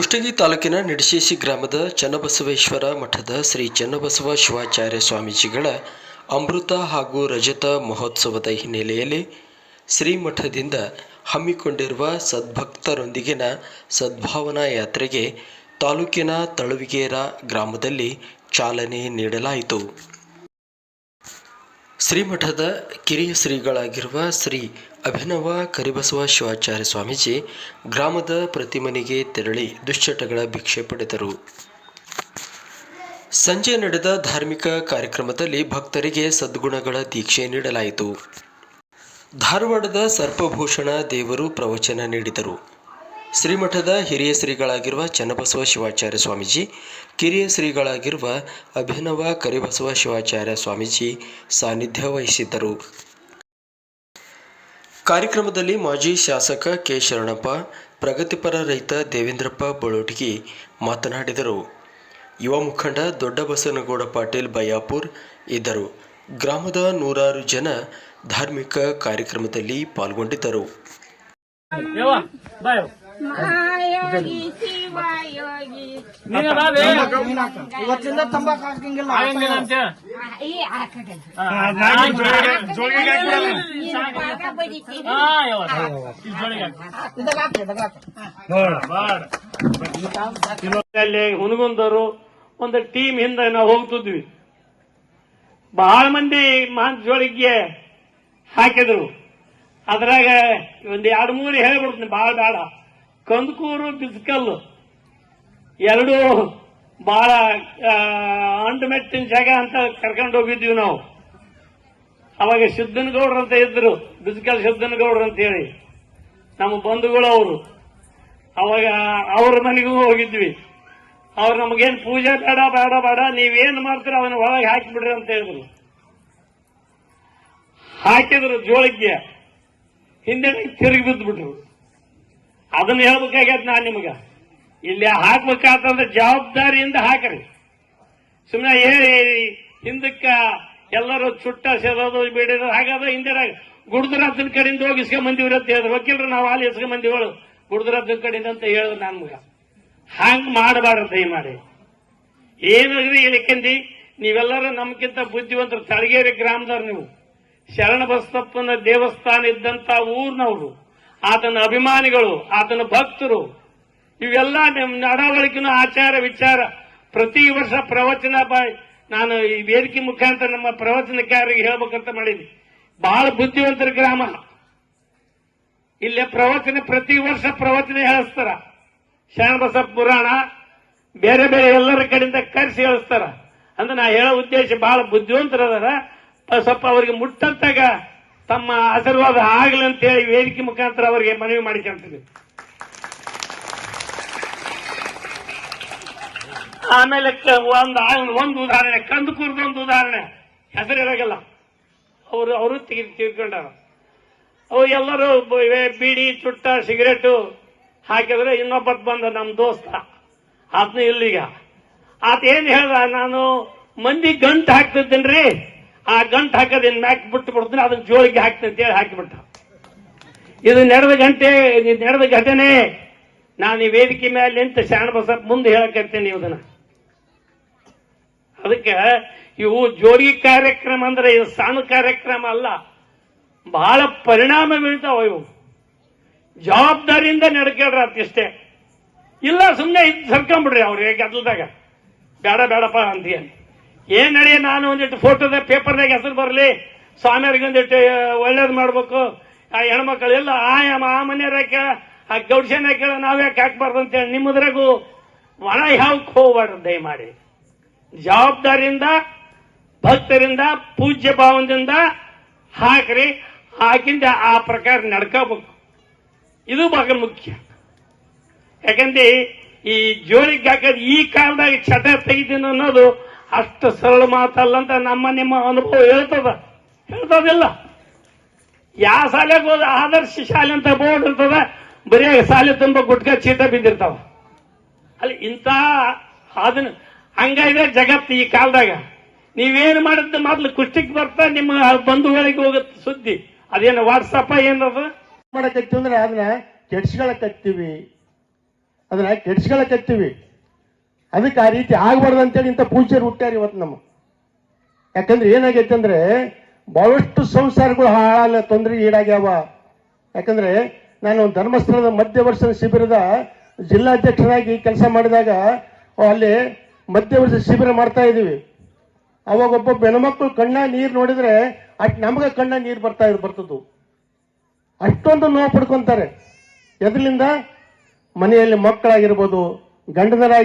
ಕುಷ್ಟಗಿ ತಾಲೂಕಿನ ನಿಡಶೇಶಿ ಗ್ರಾಮದ ಚನ್ನಬಸವೇಶ್ವರ ಮಠದ ಶ್ರೀ ಚನ್ನಬಸವ ಶಿವಾಚಾರ್ಯ ಸ್ವಾಮೀಜಿಗಳ ಅಮೃತ ಹಾಗೂ ರಜತ ಮಹೋತ್ಸವದ ಹಿನ್ನೆಲೆಯಲ್ಲಿ ಶ್ರೀ ಮಠದಿಂದ ಹಮ್ಮಿಕೊಂಡಿರುವ ಸದ್ಭಕ್ತರೊಂದಿಗಿನ ಸದ್ಭಾವನಾ ಯಾತ್ರೆಗೆ ತಾಲೂಕಿನ ತಳುವಿಗೇರ ಗ್ರಾಮದಲ್ಲಿ ಚಾಲನೆ ನೀಡಲಾಯಿತು. ಶ್ರೀಮಠದ ಕಿರಿಯ ಶ್ರೀಗಳಾಗಿರುವ ಶ್ರೀ ಅಭಿನವ ಕರಿಬಸವ ಶಿವಾಚಾರ್ಯ ಸ್ವಾಮೀಜಿ ಗ್ರಾಮದ ಪ್ರತಿಮನೆಗೆ ತೆರಳಿ ದುಶ್ಚಟಗಳ ಭಿಕ್ಷೆ ಪಡೆದರು. ಸಂಜೆ ನಡೆದ ಧಾರ್ಮಿಕ ಕಾರ್ಯಕ್ರಮದಲ್ಲಿ ಭಕ್ತರಿಗೆ ಸದ್ಗುಣಗಳ ದೀಕ್ಷೆ ನೀಡಲಾಯಿತು. ಧಾರವಾಡದ ಸರ್ಪಭೂಷಣ ದೇವರು ಪ್ರವಚನ ನೀಡಿದರು. ಶ್ರೀಮಠದ ಹಿರಿಯ ಶ್ರೀಗಳಾಗಿರುವ ಚನ್ನಬಸವ ಶಿವಾಚಾರ್ಯ ಸ್ವಾಮೀಜಿ, ಕಿರಿಯ ಶ್ರೀಗಳಾಗಿರುವ ಅಭಿನವ ಕರಿಬಸವ ಶಿವಾಚಾರ್ಯ ಸ್ವಾಮೀಜಿ ಸಾನ್ನಿಧ್ಯ ವಹಿಸಿದ್ದರು. ಕಾರ್ಯಕ್ರಮದಲ್ಲಿ ಮಾಜಿ ಶಾಸಕ ಕೆ. ಶರಣಪ್ಪ, ಪ್ರಗತಿಪರ ರೈತ ದೇವೇಂದ್ರಪ್ಪ ಬಳೋಟಗಿ ಮಾತನಾಡಿದರು. ಯುವ ಮುಖಂಡ ದೊಡ್ಡಬಸನಗೌಡ ಪಾಟೀಲ್ ಬಯಾಪುರ್ ಇದ್ದರು. ಗ್ರಾಮದ ನೂರಾರು ಜನ ಧಾರ್ಮಿಕ ಕಾರ್ಯಕ್ರಮದಲ್ಲಿ ಪಾಲ್ಗೊಂಡಿದ್ದರು. ಶಿವಯೋಗಿ. ಇವತ್ತಿಂದ ತಂಬಾಕು ಹಾಕಂಗಿಲ್ಲ. ಈ ಬಡಿತೀರಿ. ಇದಾಗ ಹಾಕಿ. ಇದಾಗ ಹಾಕಿ ಬಾಡ. ಅಲ್ಲಿ ಹುನಗುಂದವರು ಒಂದು ಟೀಮ್ ಹಿಂದೆ ನಾವು ಹೋಗ್ತಿದ್ವಿ. ಬಹಳ ಮಂದಿ ಮಾಂಸ ಜೋಳಿಗೆ ಹಾಕಿದ್ರು. ಅದ್ರಾಗ ಒಂದ್ ಎರಡು ಮೂರು ಹೇಳ್ಬಿಡ್ತೀನಿ ಬಹಳ ಬೇಡ. ಕಂದಕೂರು ಬಿಸ್ಕಲ್ಲು ಎರಡು ಬಹಳ ಅಂಟುಮೆಟ್ಟಿನ ಜಾಗ ಅಂತ ಕರ್ಕೊಂಡು ಹೋಗಿದ್ವಿ ನಾವು. ಅವಾಗ ಸಿದ್ದನಗೌಡ್ರು ಅಂತ ಇದ್ರು ಬಿಸ್ಕಲ್ ಸಿದ್ದನಗೌಡ್ರು ಅಂತ ಹೇಳಿ. ನಮ್ಮ ಬಂಧುಗಳು ಅವರು. ಅವಾಗ ಅವ್ರ ಮನೆಗೂ ಹೋಗಿದ್ವಿ. ಅವ್ರು ನಮಗೇನ್ ಪೂಜೆ ಬೇಡ ಬೇಡ ಬೇಡ, ನೀವೇನ್ ಮಾಡ್ತೀರ ಅವನ ಒಳಗೆ ಹಾಕಿಬಿಡ್ರಿ ಅಂತ ಹೇಳಿದ್ರು. ಹಾಕಿದ್ರು ಜೋಳಿಗೆ. ಹಿಂದೆ ತಿರುಗಿ ಬಿದ್ದುಬಿಟ್ರು ಅದನ್ನ ಹೇಳ್ಬೇಕಾಗ್ಯದ ನಾನ್ ನಿಮ್ಗೆ. ಇಲ್ಲಿ ಹಾಕ್ಬೇಕಾತಂದ್ರೆ ಜವಾಬ್ದಾರಿಯಿಂದ ಹಾಕ್ರಿ. ಸುಮ್ಮನೆ ಹಿಂದಕ್ಕ ಎಲ್ಲರೂ ಚುಟ್ಟ ಸೇರೋದು ಬಿಡೋದು, ಹಾಗಾದ್ರೆ ಹಿಂದೆ ಗುಡ್ದರಾಜನ ಕಡೆಯಿಂದ ಹೋಗಿ ಇಸ್ಕೊಂಡ್ ಬಂದಿವ್ರಿ ಅಂತ ಹೇಳಿದ್ರು. ವಕೀಲರು ನಾವು ಅಲ್ಲಿ ಇಸ್ಕೊಂಡ್ ಬಂದಿವಳು ಗುಡ್ದರಾಜನ ಕಡೆಯಿಂದ ಅಂತ ಹೇಳಿದ್ರು ನಮ್ಗ. ಹಂಗ್ ಮಾಡಬಾರ್ದು ದಯಮಾಡಿ. ಏನಾಗ್ರಿ ಯಾಕಂದಿ ನೀವೆಲ್ಲರೂ ನಮ್ಗಿಂತ ಬುದ್ಧಿವಂತರು, ತಳಗೇರಿ ಗ್ರಾಮದವ್ರು ನೀವು. ಶರಣ ಬಸಪ್ಪನ ದೇವಸ್ಥಾನ ಇದ್ದಂತ ಊರ್ನವರು. ಆತನ ಅಭಿಮಾನಿಗಳು, ಆತನ ಭಕ್ತರು, ಇವೆಲ್ಲ ನಡವಳಿಕೆನ ಆಚಾರ ವಿಚಾರ. ಪ್ರತಿ ವರ್ಷ ಪ್ರವಚನ ನಾನು ಈ ವೇದಿಕೆ ಮುಖಾಂತರ ನಮ್ಮ ಪ್ರವಚನಕಾರರಿಗೆ ಹೇಳ್ಬೇಕಂತ ಮಾಡಿದ್ವಿ. ಬಹಳ ಬುದ್ಧಿವಂತರ ಗ್ರಾಮ. ಇಲ್ಲೇ ಪ್ರವಚನ, ಪ್ರತಿ ವರ್ಷ ಪ್ರವಚನ ಹೇಳಿಸ್ತಾರ. ಶರಣಬಸಪ್ಪ ಪುರಾಣ, ಬೇರೆ ಬೇರೆ ಎಲ್ಲರ ಕಡೆಯಿಂದ ಕರೆಸಿ ಹೇಳಿಸ್ತಾರ. ಅಂದ್ರೆ ನಾ ಹೇಳೋ ಉದ್ದೇಶ ಬಹಳ ಬುದ್ಧಿವಂತರದಾರ. ಸ್ವಲ್ಪ ಅವರಿಗೆ ಮುಟ್ಟಂತಾಗ ತಮ್ಮ ಆಶೀರ್ವಾದ ಆಗಲಿ ಅಂತ ಹೇಳಿ ವೇದಿಕೆ ಮುಖಾಂತರ ಅವರಿಗೆ ಮನವಿ ಮಾಡಿಕೊಂತೀವಿ ಆಮೇಲೆ ಒಂದು ಒಂದು ಉದಾಹರಣೆ ಕಂದುಕೂರ್ದ ಒಂದು ಉದಾಹರಣೆ. ಹೆಸರಿರಾಗಲ್ಲ ಅವರು ಅವರು ತೀರ್ಕೊಂಡಾರ. ಅವು ಎಲ್ಲರೂ ಬೀಡಿ, ಚುಟ್ಟ, ಸಿಗರೇಟು ಹಾಕಿದ್ರೆ ಇನ್ನೊಬ್ಬತ್ ಬಂದ ನಮ್ಮ ದೋಸ್ತ. ಅದನ್ನ ಇಲ್ಲಿಗ. ಆತ ಏನ್ ಹೇಳ್ದ, ನಾನು ಮಂದಿ ಗಂಟು ಹಾಕ್ತಿದ್ದೇನ್ರಿ? ಆ ಗಂಟು ಹಾಕೋದೇನ್ ಮ್ಯಾಕ್ ಬಿಟ್ಟು ಬಿಡ್ತೀನಿ, ಅದನ್ನ ಜೋಳಿಗೆ ಹಾಕ್ತೀನಿ ಅಂತ ಹೇಳಿ ಹಾಕಿಬಿಟ್ಟ ಇದು ನಡೆದ ಗಂಟೆ, ಇದು ನಡೆದ ಘಟನೆ. ನಾನು ಈ ವೇದಿಕೆ ಮೇಲೆ ನಿಂತು ಶಾಣಬಸಪ್ಪ ಮುಂದೆ ಹೇಳಕತ್ತೀನಿ ಇದನ್ನ ಅದಕ್ಕೆ ಇವು ಜೋಡಿ ಕಾರ್ಯಕ್ರಮ ಅಂದ್ರೆ ಇದು ಸಣ್ಣ ಕಾರ್ಯಕ್ರಮ ಅಲ್ಲ, ಬಹಳ ಪರಿಣಾಮ ಬೀಳ್ತಾವ ಇವು. ಜವಾಬ್ದಾರಿಯಿಂದ ನಡ್ಕೇಳ್ರಿ ಅದಿಷ್ಟೇ ಇಲ್ಲ ಸುಮ್ಮನೆ ಇದು ಸರ್ಕೊಂಬಿಡ್ರಿ ಅವ್ರಿಗೆ ಗದ್ದಲದಾಗ. ಬೇಡ, ಬೇಡಪ್ಪ ಅಂತ ಏನ್ ನಡಿ, ನಾನು ಒಂದಿಟ್ಟು ಫೋಟೋದ ಪೇಪರ್ದಾಗ ಹೆಸರು ಬರಲಿ. ಸ್ವಾಮಿಯವ್ರಿಗೆ ಒಂದಿಟ್ಟು ಒಳ್ಳೇದು ಮಾಡ್ಬೇಕು. ಆ, ಹೆಣ್ಮಕ್ಳು, ಎಲ್ಲ ಆ ಯಮ್ಮ- ಆ ಮನೆಯವ್ರ ಆ ಗೌಡ್ಸೇನ ಕೇಳ ನಾವ್ಯಾಕೆ ಹಾಕ್ಬಾರ್ದು ಅಂತೇಳಿ ನಿಮ್ಮದ್ರಾಗೂ ಒಣ ಯಾವಕ್ಕೆ ಹೋಗ್ಬಾರ್ದು ದಯಮಾಡಿ. ಜವಾಬ್ದಾರಿಯಿಂದ, ಭಕ್ತರಿಂದ, ಪೂಜ್ಯ ಭಾವದಿಂದ ಹಾಕ್ರಿ. ಹಾಕಿಂದ ಆ ಪ್ರಕಾರ ನಡ್ಕೋಬೇಕು. ಇದು ಬಹಳ ಮುಖ್ಯ. ಯಾಕಂದ್ರೆ ಈ ಜೋಳಿಗೆ ಹಾಕೋದು ಈ ಕಾಲದಾಗ ಚಟ ತೆಗಿತೀನಿ ಅನ್ನೋದು ಅಷ್ಟು ಸರಳ ಮಾತಲ್ಲ ಅಂತ ನಮ್ಮ ನಿಮ್ಮ ಅನುಭವ ಹೇಳ್ತದ? ಹೇಳ್ತದಿಲ್ಲ. ಯಾವ ಶಾಲೆಗೆ ಹೋದ ಆದರ್ಶ ಶಾಲೆ ಅಂತ ಬೋರ್ಡ್ ಇರ್ತದ, ಬರೀ ಶಾಲೆ ತುಂಬ ಗುಟ್ಕ ಚೀಟ ಬಿದ್ದಿರ್ತಾವ. ಅಲ್ಲಿ ಇಂಥ ಅದನ್ನ ಹಂಗಾಗಿದೆ ಜಗತ್ತು ಈ ಕಾಲದಾಗ, ನೀವೇನು ಮಾಡಿದ್ದು ಮೊದ್ಲು ಕುಷ್ಟಿಗೆ ಬರ್ತಾ ನಿಮ್ಮ ಬಂಧುಗಳಿಗೆ ಹೋಗುತ್ತೆ ಸುದ್ದಿ. ಅದೇನು ವಾಟ್ಸಪ್ಪ ಏನದು? ಮಾಡಕತ್ತೀವಿ ಅಂದ್ರೆ ಅದನ್ನ ಕೆಡ್ಸ್ಕೊಳಕತ್ತೀವಿ. ಅದನ್ನ ಕೆಡ್ಸ್ಕೊಳಕತ್ತೀವಿ. ಅದಕ್ಕೆ ಆ ರೀತಿ ಆಗ್ಬಾರ್ದು ಅಂತೇಳಿ ಇಂಥ ಪೂಜ್ಯರು ಹುಟ್ಟ್ಯಾರ ಇವತ್ತು ನಮ್ಮ. ಯಾಕಂದ್ರೆ ಏನಾಗೈತೆ ಅಂದ್ರೆ ಬಹಳಷ್ಟು ಸಂಸಾರಗಳು ಹಾಳಾಗ ತೊಂದರೆ ಈಡಾಗ್ಯಾವ. ಯಾಕಂದ್ರೆ ನಾನು ಧರ್ಮಸ್ಥಳದ ಮಧ್ಯವರ್ಷದ ಶಿಬಿರದ ಜಿಲ್ಲಾಧ್ಯಕ್ಷರಾಗಿ ಕೆಲಸ ಮಾಡಿದಾಗ ಅಲ್ಲಿ ಮಧ್ಯವರ್ಷ ಶಿಬಿರ ಮಾಡ್ತಾ ಇದ್ದೀವಿ. ಅವಾಗ ಒಬ್ಬ ಹೆಣ್ಮಕ್ಳು ಕಣ್ಣ ನೀರು ನೋಡಿದ್ರೆ ಅಟ್ ನಮಗೆ ಕಣ್ಣ ನೀರು ಬರ್ತಾ ಇದ್, ಬರ್ತದ್ದು. ಅಷ್ಟೊಂದು ನೋವು ಪಡ್ಕೊಂತಾರೆ. ಎದ್ರಿಂದ ಮನೆಯಲ್ಲಿ ಮಕ್ಕಳಾಗಿರ್ಬೋದು, ಗಂಡನರಾಗಿ